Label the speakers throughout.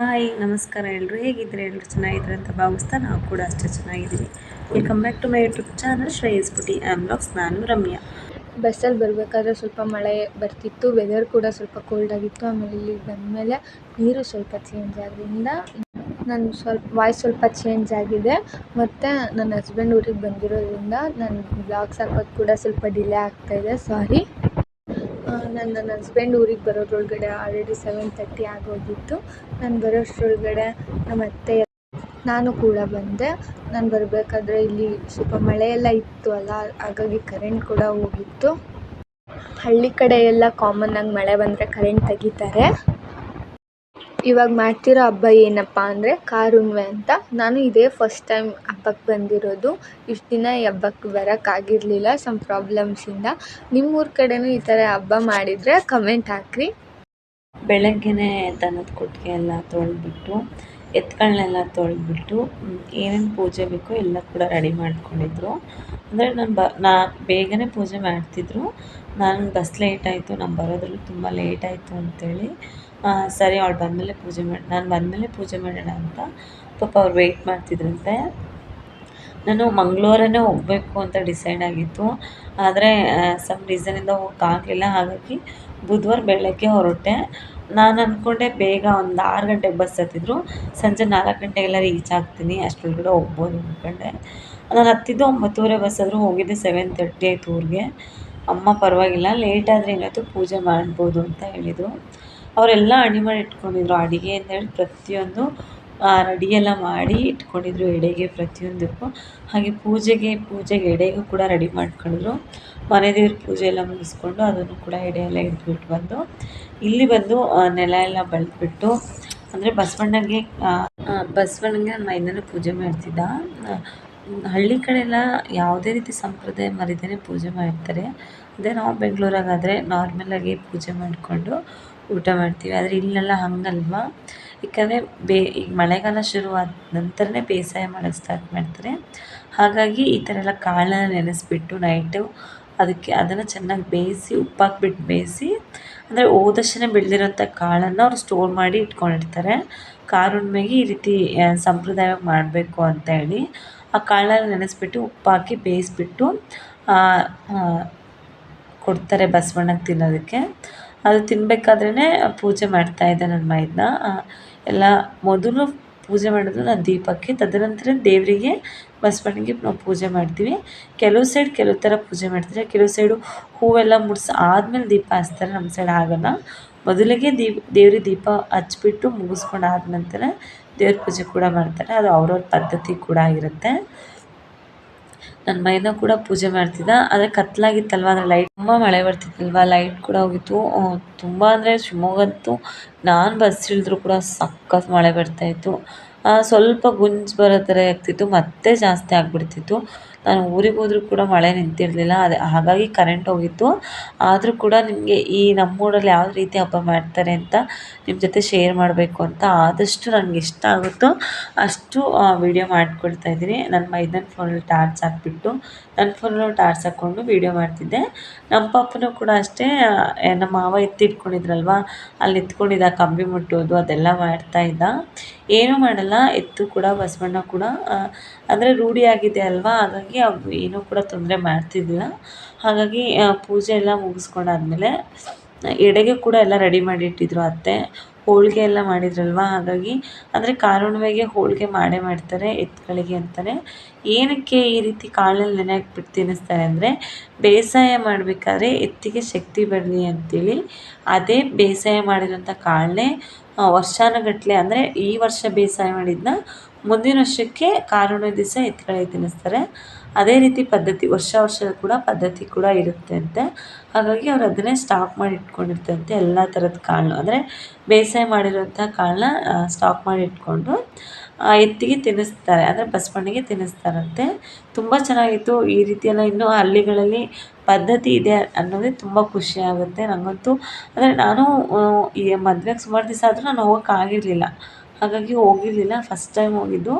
Speaker 1: Hi, ನಮಸ್ಕಾರ ಎಲ್ಲರೂ ಹೇಗಿದ್ರೆ ಎಲ್ಲರೂ ಚೆನ್ನಾಗಿದ್ರೆ ಅಂತ ಭಾವಿಸ್ತಾ ನಾವು ಕೂಡ ಅಷ್ಟೇ ಚೆನ್ನಾಗಿದ್ದೀವಿ. Welcome back to my YouTube channel Shreyas beauty and blogs ನಾನು ರಮ್ಯಾ.
Speaker 2: ಬಸ್ಸಲ್ಲಿ ಬರಬೇಕಾದ್ರೆ ಸ್ವಲ್ಪ ಮಳೆ ಬರ್ತಿತ್ತು ವೆದರ್ ಕೂಡ ಸ್ವಲ್ಪ ಕೋಲ್ಡ್ ಆಗಿತ್ತು. ಆಮೇಲೆ ಇಲ್ಲಿಗೆ ಬಂದಮೇಲೆ ನೀರು ಸ್ವಲ್ಪ ಚೇಂಜ್ ಆದ್ದರಿಂದ ನನ್ನ ಸ್ವಲ್ಪ ವಾಯ್ಸ್ ಸ್ವಲ್ಪ ಚೇಂಜ್ ಆಗಿದೆ. ಮತ್ತು ನನ್ನ ಹಸ್ಬೆಂಡ್ ಊರಿಗೆ ಬಂದಿರೋದ್ರಿಂದ ನನ್ನ ಬ್ಲಾಗ್ಸ್ ಹಾಕೋದು ಕೂಡ ಸ್ವಲ್ಪ ಡಿಲೇ ಆಗ್ತಾಯಿದೆ ಸಾರಿ ನಾನು ನನ್ನ ಹಸ್ಬೆಂಡ್ ಊರಿಗೆ ಬರೋದ್ರೊಳಗಡೆ ಆಲ್ರೆಡಿ ಸೆವೆನ್ ತರ್ಟಿ ಆಗೋಗಿತ್ತು. ನಾನು ಬರೋಷ್ಟರೊಳಗಡೆ ನಮ್ಮ ಅತ್ತೆ ನಾನು ಕೂಡ ಬಂದೆ. ನಾನು ಬರಬೇಕಾದ್ರೆ ಇಲ್ಲಿ ಸ್ವಲ್ಪ ಮಳೆ ಎಲ್ಲ ಇತ್ತು ಅಲ್ಲ, ಹಾಗಾಗಿ ಕರೆಂಟ್ ಕೂಡ ಹೋಗಿತ್ತು. ಹಳ್ಳಿ ಕಡೆ ಎಲ್ಲ ಕಾಮನ್ನಾಗಿ ಮಳೆ ಬಂದರೆ ಕರೆಂಟ್ ತೆಗಿತಾರೆ. ಇವಾಗ ಮಾಡ್ತಿರೋ ಹಬ್ಬ ಏನಪ್ಪ ಅಂದರೆ ಕಾರುಣ್ವೆ ಅಂತ. ನಾನು ಇದೇ ಫಸ್ಟ್ ಟೈಮ್ ಹಬ್ಬಕ್ಕೆ ಬಂದಿರೋದು. ಇಷ್ಟು ದಿನ ಈ ಹಬ್ಬಕ್ಕೆ ಬರೋಕ್ಕಾಗಿರಲಿಲ್ಲ ಸಮ್ ಪ್ರಾಬ್ಲಮ್ಸಿಂದ ನಿಮ್ಮೂರ ಕಡೆನೂ ಈ ಥರ ಹಬ್ಬ ಮಾಡಿದರೆ ಕಮೆಂಟ್ ಹಾಕ್ರಿ.
Speaker 1: ಬೆಳಗ್ಗೆನೇ ದನದ ಕೊಟ್ಟಿಗೆ ಎಲ್ಲ ತೊಳೆದ್ಬಿಟ್ಟು ಎತ್ತುಗಳನ್ನೆಲ್ಲ ತೊಳೆದ್ಬಿಟ್ಟು ಏನೇನು ಪೂಜೆ ಬೇಕೋ ಎಲ್ಲ ಕೂಡ ರೆಡಿ ಮಾಡ್ಕೊಂಡಿದ್ರು. ಅಂದರೆ ನಾನು ಬ, ನಾ ಬೇಗನೆ ಪೂಜೆ ಮಾಡ್ತಿದ್ರು. ನಾನು ಬಸ್ ಲೇಟ್ ಆಯಿತು, ನಾನು ಬರೋದ್ರಲ್ಲಿ ತುಂಬ ಲೇಟ್ ಆಯಿತು ಅಂತೇಳಿ. ಸರಿ, ಅವ್ಳು ಬಂದಮೇಲೆ ಪೂಜೆ ಮಾಡಿ ನಾನು ಬಂದಮೇಲೆ ಪೂಜೆ ಮಾಡೋಣ ಅಂತ ಪಾಪ ಅವ್ರು ವೆಯ್ಟ್ ಮಾಡ್ತಿದ್ರಂತೆ. ನಾನು ಮಂಗಳವಾರನೇ ಹೋಗಬೇಕು ಅಂತ ಡಿಸೈಡ್ ಆಗಿತ್ತು. ಆದರೆ ಸಮ್ ರೀಸನಿಂದ ಹೋಗೋಕ್ಕಾಗಲಿಲ್ಲ. ಹಾಗಾಗಿ ಬುಧವಾರ ಬೆಳಗ್ಗೆ ಹೊರಟೆ. ನಾನು ಅಂದ್ಕೊಂಡೆ ಬೇಗ ಒಂದು ಆರು ಗಂಟೆಗೆ ಬಸ್ ಹತ್ತಿದ್ರು. ಸಂಜೆ ನಾಲ್ಕು ಗಂಟೆಗೆಲ್ಲ ರೀಚ್ ಆಗ್ತೀನಿ, ಅಷ್ಟರೊಳಗಡೆ ಹೋಗ್ಬೋದು ಅಂದ್ಕೊಂಡೆ ನಾನು ಹತ್ತಿದ್ದು ಒಂಬತ್ತುವರೆ ಬಸ್ ಆದರೂ ಹೋಗಿದ್ದೆ ಸೆವೆನ್ ತರ್ಟಿ ಆಯ್ತು ಊರಿಗೆ. ಅಮ್ಮ ಪರವಾಗಿಲ್ಲ ಲೇಟ್ ಆದರೆ ಏನಾಯ್ತು ಪೂಜೆ ಮಾಡ್ಬೋದು ಅಂತ ಹೇಳಿದರು. ಅವರೆಲ್ಲ ಅಣಿ ಮಾಡಿ ಇಟ್ಕೊಂಡಿದ್ರು, ಅಡುಗೆ ಅಂತೇಳಿ ಪ್ರತಿಯೊಂದು ರೆಡಿ ಎಲ್ಲ ಮಾಡಿ ಇಟ್ಕೊಂಡಿದ್ರು ಎಡೆಗೆ ಪ್ರತಿಯೊಂದಕ್ಕೂ ಹಾಗೆ ಪೂಜೆಗೆ ಪೂಜೆಗೆ ಎಡೆಗೂ ಕೂಡ ರೆಡಿ ಮಾಡ್ಕೊಂಡ್ರು ಮನೆ ದೇವ್ರ ಪೂಜೆ ಎಲ್ಲ ಮುಗಿಸ್ಕೊಂಡು ಅದನ್ನು ಕೂಡ ಎಡೆ ಎಲ್ಲ ಇಟ್ಬಿಟ್ಟು ಬಂದು, ಇಲ್ಲಿ ಬಂದು ನೆಲ ಎಲ್ಲ ಬೆಳೆದ್ಬಿಟ್ಟು, ಅಂದರೆ ಬಸವಣ್ಣಗೆ ಬಸವಣ್ಣಗೆ ನನ್ನ ಮೈದನೇ ಪೂಜೆ ಮಾಡ್ತಿದ್ದ. ಹಳ್ಳಿ ಕಡೆ ಎಲ್ಲ ಯಾವುದೇ ರೀತಿ ಸಂಪ್ರದಾಯ ಮರಿದೇ ಪೂಜೆ ಮಾಡ್ತಾರೆ. ಅದೇ ನಾವು ಬೆಂಗಳೂರಾಗಾದರೆ ನಾರ್ಮಲಾಗಿ ಪೂಜೆ ಮಾಡಿಕೊಂಡು ಊಟ ಮಾಡ್ತೀವಿ. ಆದರೆ ಇಲ್ಲೆಲ್ಲ ಹಂಗಲ್ವ? ಯಾಕಂದರೆ ಬೇ ಈಗ ಮಳೆಗಾಲ ಶುರುವಾದ ನಂತರನೇ ಬೇಸಾಯ ಮಾಡೋಕ್ಕೆ ಸ್ಟಾರ್ಟ್ ಮಾಡ್ತಾರೆ. ಹಾಗಾಗಿ ಈ ಥರ ಎಲ್ಲ ಕಾಳನ್ನ ನೆನೆಸಿಬಿಟ್ಟು ನೈಟು ಅದಕ್ಕೆ ಅದನ್ನು ಚೆನ್ನಾಗಿ ಬೇಯಿಸಿ ಉಪ್ಪು ಹಾಕ್ಬಿಟ್ಟು ಬೇಯಿಸಿ, ಅಂದರೆ ಹೋದಷ್ಟೇ ಬೆಳೆದಿರೋಂಥ ಕಾಳನ್ನು ಅವ್ರು ಸ್ಟೋರ್ ಮಾಡಿ ಇಟ್ಕೊಂಡಿರ್ತಾರೆ. ಕಾರುಣ್ಮೆಗೆ ಈ ರೀತಿ ಸಂಪ್ರದಾಯವಾಗಿ ಮಾಡಬೇಕು ಅಂತ ಹೇಳಿ ಆ ಕಾಳನ್ನ ನೆನೆಸ್ಬಿಟ್ಟು ಉಪ್ಪಾಕಿ ಬೇಯಿಸ್ಬಿಟ್ಟು ಕೊಡ್ತಾರೆ ಬಸವಣ್ಣಗೆ ತಿನ್ನೋದಕ್ಕೆ. ಅದು ತಿನ್ನಬೇಕಾದ್ರೇ ಪೂಜೆ ಮಾಡ್ತಾಯಿದ್ದೆ ನನ್ನ ಮೈದನ. ಎಲ್ಲ ಮೊದಲು ಪೂಜೆ ಮಾಡೋದು ನಾನು ದೀಪಕ್ಕೆ, ತದನಂತರ ದೇವರಿಗೆ ಬಸವಣ್ಣಗೆ ನಾವು ಪೂಜೆ ಮಾಡ್ತೀವಿ. ಕೆಲವು ಸೈಡ್ ಕೆಲವು ಥರ ಪೂಜೆ ಮಾಡ್ತಾರೆ. ಕೆಲವು ಸೈಡು ಹೂವೆಲ್ಲ ಮುಡಿಸಿ ಆದಮೇಲೆ ದೀಪ ಹಚ್ತಾರೆ, ನಮ್ಮ ಸೈಡ್ ಆಗೋಲ್ಲ. ಮೊದಲಿಗೆ ದೀಪ, ದೇವ್ರಿಗೆ ದೀಪ ಹಚ್ಬಿಟ್ಟು ಮುಗಿಸ್ಕೊಂಡು ಆದ ನಂತರ ದೇವ್ರ ಪೂಜೆ ಕೂಡ ಮಾಡ್ತಾರೆ. ಅದು ಅವ್ರವ್ರ ಪದ್ಧತಿ ಕೂಡ ಆಗಿರುತ್ತೆ. ನನ್ನ ಮೈದ ಕೂಡ ಪೂಜೆ ಮಾಡ್ತಿದ್ದ. ಆದರೆ ಕತ್ಲಾಗಿತ್ತಲ್ವ? ಆದರೆ ಲೈಟ್ ತುಂಬ ಮಳೆ ಬರ್ತಿತ್ತಲ್ವ? ಲೈಟ್ ಕೂಡ ಹೋಗಿತ್ತು. ತುಂಬ ಅಂದರೆ ಶಿವಮೊಗ್ಗಂತೂ ನಾನು ಬಸ್ ಇಳಿದ್ರು ಕೂಡ ಸಖತ್ ಮಳೆ ಬರ್ತಾಯಿತ್ತು ಸ್ವಲ್ಪ ಗುಂಜು ಬರೋ ಥರ ಆಗ್ತಿತ್ತು. ಮತ್ತೆ ಜಾಸ್ತಿ ಆಗಿಬಿಡ್ತಿತ್ತು. ನಾನು ಊರಿಗೆ ಹೋದರೂ ಕೂಡ ಮಳೆ ನಿಂತಿರಲಿಲ್ಲ. ಅದು, ಹಾಗಾಗಿ ಕರೆಂಟ್ ಹೋಗಿತ್ತು. ಆದರೂ ಕೂಡ ನಿಮಗೆ ಈ ನಮ್ಮೂರಲ್ಲಿ ಯಾವ ರೀತಿ ಹಬ್ಬ ಮಾಡ್ತಾರೆ ಅಂತ ನಿಮ್ಮ ಜೊತೆ ಶೇರ್ ಮಾಡಬೇಕು ಅಂತ ಆದಷ್ಟು ನನಗೆ ಇಷ್ಟ ಆಗುತ್ತೋ ಅಷ್ಟು ವಿಡಿಯೋ ಮಾಡ್ಕೊಳ್ತಾ ಇದ್ದೀನಿ. ನನ್ನ ಮೈದನ ಫೋನಲ್ಲಿ ಟಾರ್ಚ್ ಹಾಕ್ಬಿಟ್ಟು ನನ್ನ ಫೋನಲ್ಲಿ ಟಾರ್ಚ್ ಹಾಕ್ಕೊಂಡು ವಿಡಿಯೋ ಮಾಡ್ತಿದ್ದೆ. ನಮ್ಮ ಪಾಪನೂ ಕೂಡ ಅಷ್ಟೇ ನಮ್ಮ ಮಾವ ಎತ್ತಿ ಇಟ್ಕೊಂಡಿದ್ರಲ್ವ? ಅಲ್ಲಿ ನಿಂತ್ಕೊಂಡಿದ್ದ ಕಂಬಿ ಮುಟ್ಟೋದು ಅದೆಲ್ಲ ಮಾಡ್ತಾ ಇದ್ದ. ಏನೂ ಮಾಡಲ್ಲ, ಎತ್ತು ಕೂಡ, ಬಸವಣ್ಣ ಕೂಡ. ಅಂದರೆ ರೂಢಿಯಾಗಿದೆ ಅಲ್ವಾ? ಹಾಗಾಗಿ ಅವು ಏನೂ ಕೂಡ ತೊಂದರೆ ಮಾಡ್ತಿದ್ದಿಲ್ಲ. ಹಾಗಾಗಿ ಪೂಜೆ ಎಲ್ಲ ಮುಗಿಸ್ಕೊಂಡಾದ್ಮೇಲೆ, ಎಡೆಗೆ ಕೂಡ ಎಲ್ಲ ರೆಡಿ ಮಾಡಿ ಇಟ್ಟಿದ್ರು ಅತ್ತೆ. ಹೋಳಿಗೆ ಎಲ್ಲ ಮಾಡಿದ್ರಲ್ವ? ಹಾಗಾಗಿ ಅಂದರೆ ಕಾರುಣ್ಮೆಗೆ ಹೋಳಿಗೆ ಮಾಡೇ ಮಾಡ್ತಾರೆ ಎತ್ತುಗಳಿಗೆ ಅಂತಲೇ ಏನಕ್ಕೆ ಈ ರೀತಿ ಕಾಳಲ್ಲಿ ನೆನೆ ಹಾಕ್ಬಿಟ್ಟು ತಿನ್ನಿಸ್ತಾರೆ ಅಂದರೆ ಬೇಸಾಯ ಮಾಡಬೇಕಾದ್ರೆ ಎತ್ತಿಗೆ ಶಕ್ತಿ ಬರಲಿ ಅಂತೇಳಿ. ಅದೇ ಬೇಸಾಯ ಮಾಡಿರೋಂಥ ಕಾಳನ್ನೇ ವರ್ಷಾನುಗಟ್ಲೆ ಅಂದರೆ ಈ ವರ್ಷ ಬೇಸಾಯ ಮಾಡಿದ್ದನ್ನ ಮುಂದಿನ ವರ್ಷಕ್ಕೆ ಕಾರುಣ್ವೆ ದಿವಸ ಎತ್ತುಗಳಿಗೆ ತಿನ್ನಿಸ್ತಾರೆ. ಅದೇ ರೀತಿ ಪದ್ಧತಿ, ವರ್ಷ ವರ್ಷ ಕೂಡ ಪದ್ಧತಿ ಕೂಡ ಇರುತ್ತೆ ಅಂತೆ ಹಾಗಾಗಿ ಅವ್ರು ಅದನ್ನೇ ಸ್ಟಾಕ್ ಮಾಡಿ ಇಟ್ಕೊಂಡಿರ್ತಾರಂತೆ ಎಲ್ಲ ಥರದ ಕಾಳನ್ನು ಅಂದರೆ ಬೇಸಾಯ ಮಾಡಿರೋಂಥ ಕಾಳನ್ನ ಸ್ಟಾಕ್ ಮಾಡಿ ಇಟ್ಕೊಂಡು ಎತ್ತಿಗೆ ತಿನ್ನಿಸ್ತಾರೆ. ಅಂದರೆ ಬಸವಣ್ಣಿಗೆ ತಿನ್ನಿಸ್ತಾರಂತೆ. ತುಂಬ ಚೆನ್ನಾಗಿತ್ತು. ಈ ರೀತಿಯೆಲ್ಲ ಇನ್ನೂ ಹಳ್ಳಿಗಳಲ್ಲಿ ಪದ್ಧತಿ ಇದೆ ಅನ್ನೋದೇ ತುಂಬ ಖುಷಿ ಆಗುತ್ತೆ ನನಗಂತೂ ಅಂದರೆ ನಾನು ಈ ಮದುವೆಗೆ ಸುಮಾರು ದಿವಸ ಆದರೂ ನಾನು ಹೋಗೋಕ್ಕಾಗಿರಲಿಲ್ಲ ಹಾಗಾಗಿ ಹೋಗಿರಲಿಲ್ಲ. ಫಸ್ಟ್ ಟೈಮ್ ಹೋಗಿದ್ದು.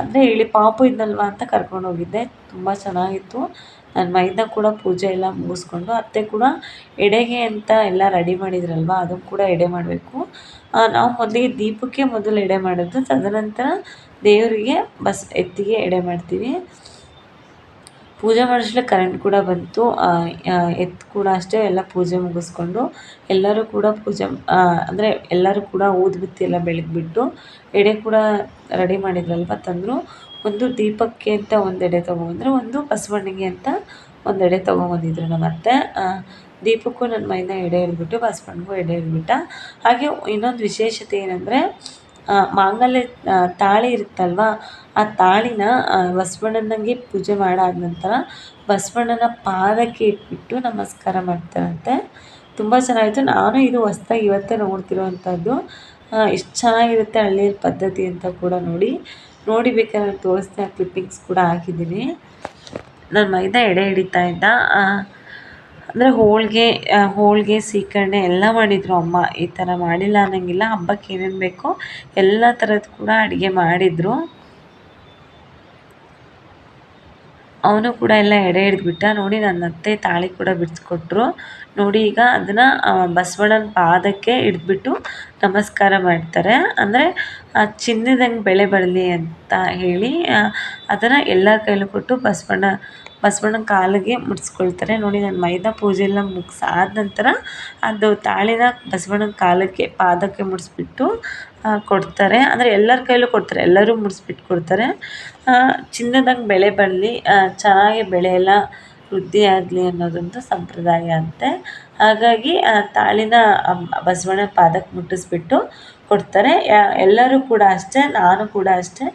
Speaker 1: ಅಂದರೆ ಇಲ್ಲಿ ಪಾಪು ಇದ್ನಲ್ವ ಅಂತ ಕರ್ಕೊಂಡು ಹೋಗಿದ್ದೆ. ತುಂಬ ಚೆನ್ನಾಗಿತ್ತು. ನನ್ನ ಮೈದ ಕೂಡ ಪೂಜೆ ಎಲ್ಲ ಮುಗಿಸ್ಕೊಂಡು, ಅತ್ತೆ ಕೂಡ ಎಡೆಗೆ ಅಂತ ಎಲ್ಲ ರೆಡಿ ಮಾಡಿದ್ರಲ್ವ ಅದನ್ನು ಕೂಡ ಎಡೆ ಮಾಡಬೇಕು. ನಾವು ಮೊದಲಿಗೆ ದೀಪಕ್ಕೆ ಮೊದಲು ಎಡೆ ಮಾಡೋದು ತದನಂತರ ದೇವರಿಗೆ ಬಸ್, ಎತ್ತಿಗೆ ಎಡೆ ಮಾಡ್ತೀವಿ. ಪೂಜೆ ಮಾಡೋಷ್ಟರಲ್ಲಿ ಕರೆಂಟ್ ಕೂಡ ಬಂತು. ಎತ್ತು ಕೂಡ ಅಷ್ಟೇ ಎಲ್ಲ ಪೂಜೆ ಮುಗಿಸ್ಕೊಂಡು, ಎಲ್ಲರೂ ಕೂಡ ಪೂಜೆ ಅಂದರೆ ಎಲ್ಲರೂ ಕೂಡ ಊದ್ಬತ್ತಿ ಎಲ್ಲ ಬೆಳಗ್ಬಿಟ್ಟು ಎಡೆ ಕೂಡ ರೆಡಿ ಮಾಡಿದ್ರಲ್ವ ತಂದರು. ಒಂದು ದೀಪಕ್ಕೆ ಅಂತ ಒಂದು ಎಡೆ ತೊಗೊಂಬಂದ್ರು, ಒಂದು ಬಸವಣ್ಣಗೆ ಅಂತ ಒಂದು ಎಡೆ ತೊಗೊಂಬಂದಿದ್ರು ನಮ್ಮ ಅತ್ತೆ. ದೀಪಕ್ಕೂ ನನ್ನ ಮೈನ ಎಡೆ ಹಿಡ್ಬಿಟ್ಟು ಬಸವಣ್ಣಗೂ ಎಡೆ ಹಿಡ್ಬಿಟ್ಟ ಹಾಗೆ ಇನ್ನೊಂದು ವಿಶೇಷತೆ ಏನಂದರೆ ಮಾಂಗಲ್ಯ ತಾಳಿ ಇರುತ್ತಲ್ವ, ಆ ತಾಳಿನ ಬಸವಣ್ಣನಿಗೆ ಪೂಜೆ ಮಾಡಾದ ನಂತರ ಬಸವಣ್ಣನ ಪಾದಕ್ಕೆ ಇಟ್ಬಿಟ್ಟು ನಮಸ್ಕಾರ ಮಾಡ್ತಾರಂತೆ. ತುಂಬ ಚೆನ್ನಾಗಿತ್ತು. ನಾನು ಇದು ಹೊಸ್ದಾಗಿ ಇವತ್ತೇ ನೋಡ್ತಿರೋವಂಥದ್ದು ಎಷ್ಟು ಚೆನ್ನಾಗಿರುತ್ತೆ ಹಳ್ಳಿಯ ಪದ್ಧತಿ ಅಂತ ಕೂಡ ನೋಡಿ. ನೋಡಿ ಬೇಕಾದ್ರೆ ತೋರಿಸ್ತಾ ಕ್ಲಿಪ್ಪಿಂಗ್ಸ್ ಕೂಡ ಹಾಕಿದ್ದೀನಿ. ನನ್ನ ಮೈದಾ ಎಡೆ ಹಿಡಿತಾ ಇದ್ದ. ಅಂದರೆ ಹೋಳಿಗೆ ಹೋಳಿಗೆ, ಸೀಕರಣೆ ಎಲ್ಲ ಮಾಡಿದರು ಅಮ್ಮ. ಈ ಥರ ಮಾಡಿಲ್ಲ ಅನ್ನೋಂಗಿಲ್ಲ. ಹಬ್ಬಕ್ಕೆ ಏನೇನು ಬೇಕೋ ಎಲ್ಲ ಥರದ್ದು ಕೂಡ ಅಡುಗೆ ಮಾಡಿದರು. ಅವನು ಕೂಡ ಎಲ್ಲ ಎಡೆ ಹಿಡಿದ್ಬಿಟ್ಟ ನೋಡಿ ನನ್ನ ಅತ್ತೆ ತಾಳಿ ಕೂಡ ಬಿಡಿಸ್ಕೊಟ್ರು. ನೋಡಿ ಈಗ ಅದನ್ನು ಬಸವಣ್ಣನ ಪಾದಕ್ಕೆ ಹಿಡಿದ್ಬಿಟ್ಟು ನಮಸ್ಕಾರ ಮಾಡ್ತಾರೆ. ಅಂದರೆ ಚಿನ್ನದಂಗೆ ಬೆಳೆ ಬರಲಿ ಅಂತ ಹೇಳಿ ಅದನ್ನು ಎಲ್ಲ ಕೈಲೂ ಕೊಟ್ಟು ಬಸವಣ್ಣ ಬಸವಣ್ಣನ ಕಾಲಿಗೆ ಮುಡಿಸ್ಕೊಳ್ತಾರೆ. ನೋಡಿ ನಾನು ಮೈದಾ ಪೂಜೆ ಎಲ್ಲ ಮುಗಿಸಾದ ನಂತರ ಅದು ತಾಳಿನ ಬಸವಣ್ಣನ ಕಾಲಕ್ಕೆ ಪಾದಕ್ಕೆ ಮುಡಿಸ್ಬಿಟ್ಟು ಕೊಡ್ತಾರೆ. ಅಂದರೆ ಎಲ್ಲರ ಕೈಲೂ ಕೊಡ್ತಾರೆ. ಎಲ್ಲರೂ ಮುಡಿಸ್ಬಿಟ್ಟು ಕೊಡ್ತಾರೆ. ಚಿನ್ನದಂಗೆ ಬೆಳೆ ಬರಲಿ ಚೆನ್ನಾಗಿ ಬೆಳೆ ಎಲ್ಲ ವೃದ್ಧಿ ಆಗಲಿ ಅನ್ನೋದೊಂದು ಸಂಪ್ರದಾಯ ಅಂತೆ. ಹಾಗಾಗಿ ತಾಳಿನ ಬಸವಣ್ಣನ ಪಾದಕ್ಕೆ ಮುಟ್ಟಿಸ್ಬಿಟ್ಟು ಕೊಡ್ತಾರೆ. ಎಲ್ಲರೂ ಕೂಡ ಅಷ್ಟೇ, ನಾನು ಕೂಡ ಅಷ್ಟೇ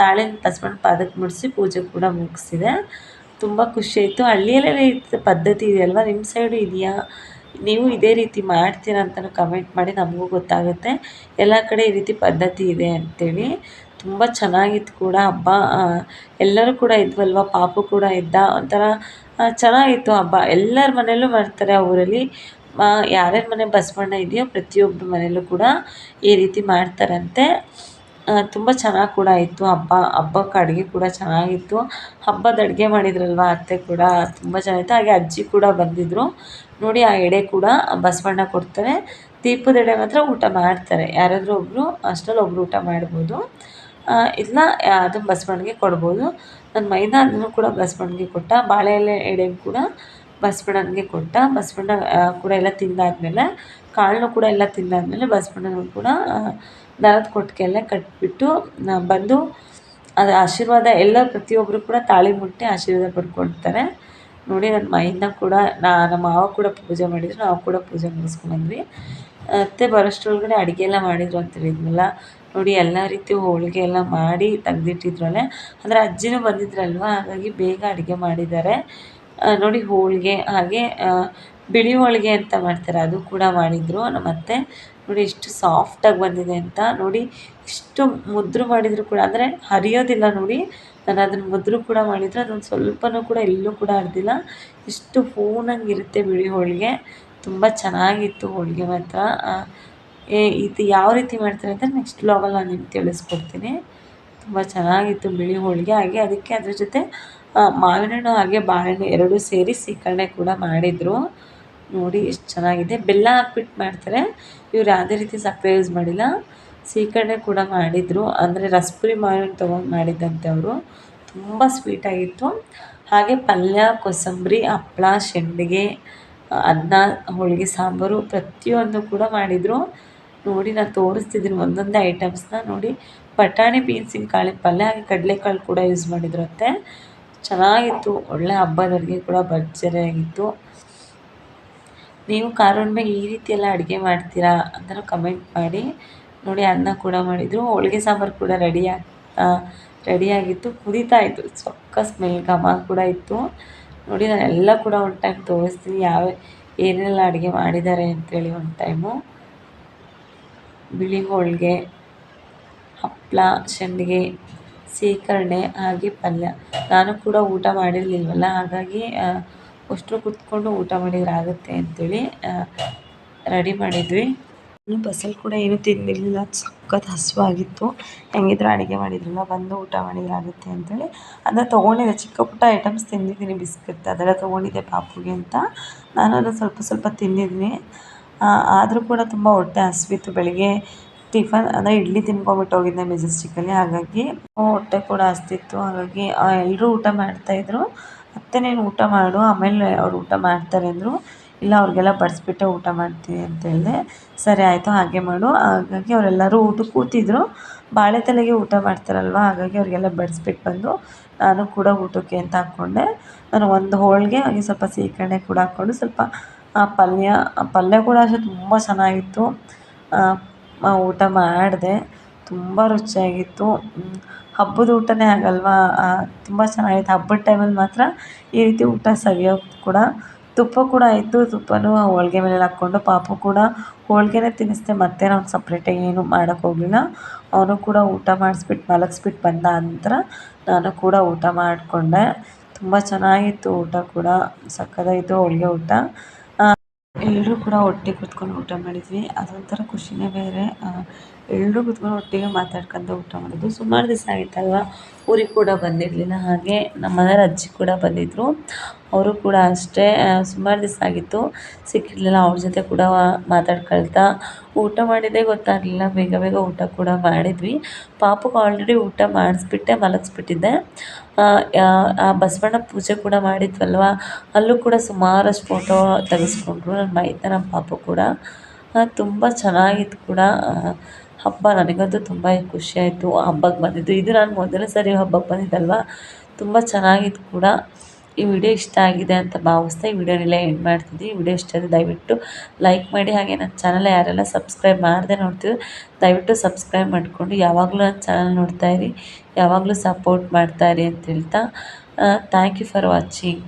Speaker 1: ತಾಳಿನ ಬಸವಣ್ಣನ ಪಾದಕ್ಕೆ ಮುಡಿಸಿ ಪೂಜೆ ಕೂಡ ಮುಗಿಸಿದೆ. ತುಂಬ ಖುಷಿ ಆಯಿತು. ಹಳ್ಳಿಯಲ್ಲೆಲ್ಲ ಈ ಪದ್ಧತಿ ಅಲ್ವಾ? ನಿಮ್ಮ ಸೈಡು ಇದೆಯಾ? ನೀವು ಇದೇ ರೀತಿ ಮಾಡ್ತೀರಾ ಅಂತಲೂ ಕಮೆಂಟ್ ಮಾಡಿ ನಮಗೂ ಗೊತ್ತಾಗುತ್ತೆ. ಎಲ್ಲ ಕಡೆ ಈ ರೀತಿ ಪದ್ಧತಿ ಇದೆ ಅಂತೇಳಿ. ತುಂಬ ಚೆನ್ನಾಗಿತ್ತು ಕೂಡ ಹಬ್ಬ. ಎಲ್ಲರೂ ಕೂಡ ಇದ್ವಲ್ವ? ಪಾಪು ಕೂಡ ಇದ್ದ. ಒಂಥರ ಚೆನ್ನಾಗಿತ್ತು ಹಬ್ಬ. ಎಲ್ಲರ ಮನೆಯಲ್ಲೂ ಮಾಡ್ತಾರೆ ಆ ಊರಲ್ಲಿ. ಯಾರ್ಯಾರ ಮನೆ ಬಸವಣ್ಣ ಇದೆಯೋ ಪ್ರತಿಯೊಬ್ಬರ ಮನೆಯಲ್ಲೂ ಕೂಡ ಈ ರೀತಿ ಮಾಡ್ತಾರಂತೆ. ತುಂಬ ಚೆನ್ನಾಗಿ ಕೂಡ ಇತ್ತು. ಹಬ್ಬ, ಹಬ್ಬಕ್ಕೆ ಅಡುಗೆ ಕೂಡ ಚೆನ್ನಾಗಿತ್ತು. ಹಬ್ಬದ ಅಡುಗೆ ಮಾಡಿದ್ರಲ್ವ ಅತ್ತೆ ಕೂಡ, ತುಂಬ ಚೆನ್ನಾಗಿತ್ತು. ಹಾಗೆ ಅಜ್ಜಿ ಕೂಡ ಬಂದಿದ್ದರು ನೋಡಿ ಆ ಎಡೆ ಕೂಡ ಬಸವಣ್ಣ ಕೊಡ್ತಾರೆ. ದೀಪದ ಎಡೆ ಮಾತ್ರ ಊಟ ಮಾಡ್ತಾರೆ. ಯಾರಾದರೂ ಒಬ್ಬರು ಅಷ್ಟರಲ್ಲಿ ಒಬ್ಬರು ಊಟ ಮಾಡ್ಬೋದು. ಇಲ್ಲ, ಅದನ್ನು ಬಸವಣ್ಣಗೆ ಕೊಡ್ಬೋದು. ನನ್ನ ಮೈದಾ ಅದನ್ನು ಕೂಡ ಬಸವಣ್ಣಗೆ ಕೊಟ್ಟ. ಬಾಳೆ ಎಲೆ ಎಡೆ ಕೂಡ ಬಸವಣ್ಣನಿಗೆ ಕೊಟ್ಟ. ಬಸವಣ್ಣ ಕೂಡ ಎಲ್ಲ ತಿಂದಾದಮೇಲೆ, ಕಾಳನ್ನು ಕೂಡ ಎಲ್ಲ ತಿಂದಾದಮೇಲೆ ಬಸವಣ್ಣನೂ ಕೂಡ ದಾರದ ಕೊಟ್ಟಿಗೆಯಲ್ಲೇ ಕಟ್ಟಿಬಿಟ್ಟು ಬಂದು ಅದು ಆಶೀರ್ವಾದ ಎಲ್ಲ ಪ್ರತಿಯೊಬ್ಬರು ಕೂಡ ತಾಳಿ ಮುಟ್ಟಿ ಆಶೀರ್ವಾದ ಪಡ್ಕೊಳ್ತಾರೆ. ನೋಡಿ ನನ್ನ ಮೈಂದ ಕೂಡ ನಾ, ನಮ್ಮ ಮಾವ ಕೂಡ ಪೂಜೆ ಮಾಡಿದ್ರು, ನಾವು ಕೂಡ ಪೂಜೆ ಮುಗಿಸ್ಕೊಂಡ್ಬಂದ್ವಿ ಅತ್ತೆ ಬರೋಷ್ಟರೊಳಗಡೆ ಅಡುಗೆ ಎಲ್ಲ ಮಾಡಿದ್ರು ಅಂತ ಹೇಳಿದ್ನಲ್ಲ. ನೋಡಿ, ಎಲ್ಲ ರೀತಿ ಹೋಳಿಗೆ ಎಲ್ಲ ಮಾಡಿ ತೆಗ್ದಿಟ್ಟಿದ್ರಲ್ಲೇ. ಅಂದರೆ ಅಜ್ಜಿನೂ ಬಂದಿದ್ರಲ್ವ, ಹಾಗಾಗಿ ಬೇಗ ಅಡುಗೆ ಮಾಡಿದ್ದಾರೆ. ನೋಡಿ, ಹೋಳಿಗೆ ಹಾಗೆ ಬಿಳಿ ಹೋಳಿಗೆ ಅಂತ ಮಾಡ್ತಾರೆ, ಅದು ಕೂಡ ಮಾಡಿದರು ನಮ್ಮ ಅತ್ತೆ ನೋಡಿ ಎಷ್ಟು ಸಾಫ್ಟಾಗಿ ಬಂದಿದೆ ಅಂತ ನೋಡಿ ಎಷ್ಟು ಮುದ್ರು ಮಾಡಿದರೂ ಕೂಡ, ಅಂದರೆ ಹರಿಯೋದಿಲ್ಲ ನೋಡಿ, ನಾನು ಅದನ್ನು ಮುದ್ರು ಕೂಡ ಮಾಡಿದರೆ ಅದೊಂದು ಸ್ವಲ್ಪನೂ ಕೂಡ ಎಲ್ಲೂ ಕೂಡ ಹರಿದಿಲ್ಲ. ಎಷ್ಟು ಹೂನಂಗೆ ಇರುತ್ತೆ ಬಿಳಿ ಹೋಳಿಗೆ. ತುಂಬ ಚೆನ್ನಾಗಿತ್ತು ಹೋಳಿಗೆ ಮಾತ್ರ. ಏ ಇದು ಯಾವ ರೀತಿ ಮಾಡ್ತಾರೆ ಅಂತ ನೆಕ್ಸ್ಟ್ ವ್ಲಾಗಲ್ಲಿ ನಾನು ನಿಮ್ಗೆ ತಿಳಿಸ್ಕೊಡ್ತೀನಿ. ತುಂಬ ಚೆನ್ನಾಗಿತ್ತು ಬಿಳಿ ಹೋಳಿಗೆ. ಹಾಗೆ ಅದಕ್ಕೆ ಅದ್ರ ಜೊತೆ ಮಾವಿನ ಹಣ್ಣು ಹಾಗೆ ಬಾಳೆಹಣ್ಣು ಎರಡೂ ಸೇರಿ ಸೀಕರಣೆ ಕೂಡ ಮಾಡಿದರು. ನೋಡಿ, ಎಷ್ಟು ಚೆನ್ನಾಗಿದೆ. ಬೆಲ್ಲ ಹಾಕ್ಬಿಟ್ಟು ಮಾಡ್ತಾರೆ. ಇವ್ರು ಯಾವುದೇ ರೀತಿ ಸಕ್ಕರೆ ಯೂಸ್ ಮಾಡಿಲ್ಲ. ಸೀಕರಣೆ ಕೂಡ ಮಾಡಿದರು. ಅಂದರೆ ರಸ್ಪುರಿ ಮಾವಿನ ತೊಗೊಂಡು ಮಾಡಿದ್ದಂತೆ ಅವರು. ತುಂಬ ಸ್ವೀಟಾಗಿತ್ತು ಹಾಗೆ ಪಲ್ಯ, ಕೊಸಂಬರಿ, ಹಪ್ಪಳ, ಶೆಂಡಿಗೆ, ಅನ್ನ, ಹೋಳಿಗೆ, ಸಾಂಬಾರು ಪ್ರತಿಯೊಂದು ಕೂಡ ಮಾಡಿದರು. ನೋಡಿ, ನಾನು ತೋರಿಸ್ತಿದ್ದೀನಿ ಒಂದೊಂದೇ ಐಟಮ್ಸ್ನ ನೋಡಿ, ಬಟಾಣಿ, ಬೀನ್ಸಿನ ಕಾಳಿನ ಪಲ್ಯ ಹಾಗೆ ಕಡಲೆಕಾಳು ಕೂಡ ಯೂಸ್ ಮಾಡಿದ್ರಂತೆ ಚೆನ್ನಾಗಿತ್ತು. ಒಳ್ಳೆ ಹಬ್ಬದ ಅಡುಗೆ ಕೂಡ ಭರ್ಜರಿಯಾಗಿತ್ತು ನೀವು ಕಾರುಣ್ಮೆಗೆ ಈ ರೀತಿ ಎಲ್ಲ ಅಡುಗೆ ಮಾಡ್ತೀರಾ ಅಂತಲೂ ಕಮೆಂಟ್ ಮಾಡಿ. ನೋಡಿ, ಅನ್ನ ಕೂಡ ಮಾಡಿದರು. ಹೋಳಿಗೆ ಸಾಂಬಾರು ಕೂಡ ರೆಡಿ ರೆಡಿಯಾಗಿತ್ತು ಕುದೀತಾ ಇತ್ತು. ಸೊಕ್ಕ ಸ್ಮೆಲ್ ಘಮ ಕೂಡ ಇತ್ತು. ನೋಡಿ ನಾನು ಎಲ್ಲ ಕೂಡ ಒಂದು ಟೈಮ್ ತೋರಿಸ್ತೀನಿ ಯಾವ ಏನೆಲ್ಲ ಅಡುಗೆ ಮಾಡಿದ್ದಾರೆ ಅಂತೇಳಿ ಒಂದು ಟೈಮು ಬಿಳಿ ಹೋಳಿಗೆ ಹಪ್ಪಳ ಸಂಡಿಗೆ ಸೀಕರಣೆ ಹಾಗೆ ಪಲ್ಯ. ನಾನು ಕೂಡ ಊಟ ಮಾಡಿರಲಿಲ್ವಲ್ಲ? ಹಾಗಾಗಿ ಅಷ್ಟು ಕುತ್ಕೊಂಡು ಊಟ ಮಾಡಿದ್ರೆ ಆಗುತ್ತೆ ಅಂತೇಳಿ ರೆಡಿ ಮಾಡಿದ್ವಿ. ಇನ್ನು ಬಸ್ಸಲ್ಲಿ ಕೂಡ ಏನು ತಿಂದಿರಲಿಲ್ಲ ಸಖತ್ ಹಸಿವಾಗಿತ್ತು. ಹೆಂಗಿದ್ರು ಅಡುಗೆ ಮಾಡಿದ್ರಲ್ಲ, ಬಂದು ಊಟ ಮಾಡಿದ್ರೆ ಆಗುತ್ತೆ ಅಂತೇಳಿ. ಅದನ್ನ ತೊಗೊಂಡಿದ್ದೆ, ಚಿಕ್ಕ ಪುಟ್ಟ ಐಟಮ್ಸ್ ತಿಂದಿದ್ದೀನಿ ಬಿಸ್ಕೆಟ್ ಅದೆಲ್ಲ ತೊಗೊಂಡಿದ್ದೆ ಪಾಪುಗೆ ಅಂತ. ನಾನು ಅದನ್ನು ಸ್ವಲ್ಪ ಸ್ವಲ್ಪ ತಿಂದಿದ್ದೀನಿ. ಆದರೂ ಕೂಡ ತುಂಬ ಹೊಟ್ಟೆ ಹಸಿವಿತ್ತು. ಬೆಳಿಗ್ಗೆ ಟಿಫನ್, ಅಂದರೆ ಇಡ್ಲಿ ತಿನ್ಕೊಂಬಿಟ್ಟು ಹೋಗಿದ್ದೆ ಮೆಜೆಸ್ಟಿಕಲ್ಲಿ. ಹಾಗಾಗಿ ಹೊಟ್ಟೆ ಕೂಡ ಹಸ್ತಿತ್ತು. ಹಾಗಾಗಿ ಎಲ್ಲರೂ ಊಟ ಮಾಡ್ತಾಯಿದ್ರು ಅತ್ತೆ ನೀನು ಊಟ ಮಾಡು, ಆಮೇಲೆ ಅವ್ರು ಊಟ ಮಾಡ್ತಾರೆ ಅಂದರು, ಇಲ್ಲ ಅವ್ರಿಗೆಲ್ಲ ಬಡಿಸ್ಬಿಟ್ಟೆ ಊಟ ಮಾಡ್ತೀನಿ ಅಂತ ಹೇಳಿದೆ, ಸರಿ ಆಯಿತು, ಹಾಗೆ ಮಾಡು. ಹಾಗಾಗಿ ಅವರೆಲ್ಲರೂ ಊಟಕ್ಕೆ ಕೂತಿದ್ರು. ಬಾಳೆ ತಲೆಗೆ ಊಟ ಮಾಡ್ತಾರಲ್ವ, ಹಾಗಾಗಿ ಅವರಿಗೆಲ್ಲ ಬಡಿಸ್ಬಿಟ್ಟು ಬಂದು ನಾನು ಕೂಡ ಊಟಕ್ಕೆ ಅಂತ ಹಾಕ್ಕೊಂಡೆ ನಾನು ಒಂದು ಹೋಳಿಗೆ, ಹಾಗೆ ಸ್ವಲ್ಪ ಸೀಕರಣೆ ಕೂಡ ಹಾಕ್ಕೊಂಡು ಸ್ವಲ್ಪ ಪಲ್ಯ ಪಲ್ಯ ಕೂಡ ಅಷ್ಟೇ ತುಂಬ ಚೆನ್ನಾಗಿತ್ತು. ಊಟ ಮಾಡಿದೆ. ತುಂಬ ರುಚಿಯಾಗಿತ್ತು. ಹಬ್ಬದ ಊಟನೇ ಹಾಗಲ್ವಾ ತುಂಬ ಚೆನ್ನಾಗಿತ್ತು ಹಬ್ಬದ ಟೈಮಲ್ಲಿ ಮಾತ್ರ ಈ ರೀತಿ ಊಟ ಸವಿಯೋದು ಕೂಡ, ತುಪ್ಪ ಕೂಡ ಇತ್ತು ತುಪ್ಪನೂ ಹೋಳ್ಗೆ ಮೇಲೆ ಹಾಕ್ಕೊಂಡು, ಪಾಪ ಕೂಡ ಹೋಳ್ಗೆನೇ ತಿನ್ನಿಸ್ದೆ ಮತ್ತೆ ನಾನು ಸಪ್ರೇಟಾಗಿ ಏನು ಮಾಡೋಕ್ಕೆ ಹೋಗಲಿಲ್ಲ. ಅವನು ಕೂಡ ಊಟ ಮಾಡಿಸ್ಬಿಟ್ಟು ಮಲಗಿಸ್ಬಿಟ್ಟು ಬಂದ ನಂತರ ನಾನು ಕೂಡ ಊಟ ಮಾಡಿಕೊಂಡೆ. ತುಂಬ ಚೆನ್ನಾಗಿತ್ತು ಊಟ ಕೂಡ. ಸಕ್ಕತ್ತಾಗಿತ್ತು ಹೋಳಿಗೆ ಊಟ. ಎಲ್ಲರೂ ಕೂಡ ಒಟ್ಟಿಗೆ ಕೂತ್ಕೊಂಡು ಊಟ ಮಾಡಿದ್ವಿ. ಅದೊಂಥರ ಖುಷಿನೇ ಬೇರೆ. ಎಲ್ಲರೂ ಕೂತ್ಕೊಂಡು ಒಟ್ಟಿಗೆ ಮಾತಾಡ್ಕೊಂತ ಊಟ ಮಾಡಿದ್ವಿ ಸುಮಾರು ದಿವಸ ಆಯಿತಲ್ವಾ ಊರಿಗೆ ಕೂಡ ಬಂದಿರಲಿಲ್ಲ. ಹಾಗೆ ನಮ್ಮ ಮನೆಯವ್ರ ಅಜ್ಜಿ ಕೂಡ ಬಂದಿದ್ದರು ಅವರು ಕೂಡ ಅಷ್ಟೇ ಸುಮಾರು ದಿವಸ ಆಗಿತ್ತು. ಸಿಕ್ಕಿರಲಿಲ್ಲ, ಅವ್ರ ಜೊತೆ ಕೂಡ ಮಾತಾಡ್ಕೊಳ್ತಾ ಊಟ ಮಾಡಿದ್ದೇ ಗೊತ್ತಾಗಲಿಲ್ಲ. ಬೇಗ ಬೇಗ ಊಟ ಕೂಡ ಮಾಡಿದ್ವಿ. ಪಾಪುಗೆ ಆಲ್ರೆಡಿ ಊಟ ಮಾಡಿಸ್ಬಿಟ್ಟೆ, ಮಲಗಿಸ್ಬಿಟ್ಟಿದ್ದೆ. ಆ ಬಸವಣ್ಣ ಪೂಜೆ ಕೂಡ ಮಾಡಿದ್ವಲ್ವ? ಅಲ್ಲೂ ಕೂಡ ಸುಮಾರಷ್ಟು ಫೋಟೋ ತೆಗೆಸ್ಕೊಂಡ್ರು ನನ್ನ ಮೈತ ನಮ್ಮ ಪಾಪು ಕೂಡ. ತುಂಬ ಚೆನ್ನಾಗಿತ್ತು ಕೂಡ. ಹಬ್ಬ ನನಗಂತೂ ತುಂಬ ಖುಷಿಯಾಯಿತು ಹಬ್ಬಕ್ಕೆ ಬಂದಿದ್ದು. ಇದು ನಾನು ಮೊದಲನೇ ಸರಿ ಹಬ್ಬಕ್ಕೆ ಬಂದಿದ್ದಲ್ವ? ತುಂಬ ಚೆನ್ನಾಗಿತ್ತು ಕೂಡ. ಈ ವಿಡಿಯೋ ಇಷ್ಟ ಆಗಿದೆ ಅಂತ ಭಾವಿಸ್ತಾ ಈ ವಿಡಿಯೋನೆಲ್ಲ ಎಂಡ್ ಮಾಡ್ತಿದ್ದೀನಿ. ವಿಡಿಯೋ ಇಷ್ಟ ಆದರೆ ದಯವಿಟ್ಟು ಲೈಕ್ ಮಾಡಿ. ಹಾಗೆ ನನ್ನ ಚಾನಲ್ ಯಾರೆಲ್ಲ ಸಬ್ಸ್ಕ್ರೈಬ್ ಮಾಡದೆ ನೋಡ್ತೀವಿ ದಯವಿಟ್ಟು ಸಬ್ಸ್ಕ್ರೈಬ್ ಮಾಡಿಕೊಂಡು. ಯಾವಾಗಲೂ ನನ್ನ ಚಾನಲ್ ನೋಡ್ತಾಯಿರಿ ಯಾವಾಗಲೂ ಸಪೋರ್ಟ್ ಮಾಡ್ತಾಯಿರಿ ಅಂತ ಹೇಳ್ತಾ ಥ್ಯಾಂಕ್ ಯು ಫಾರ್ ವಾಚಿಂಗ್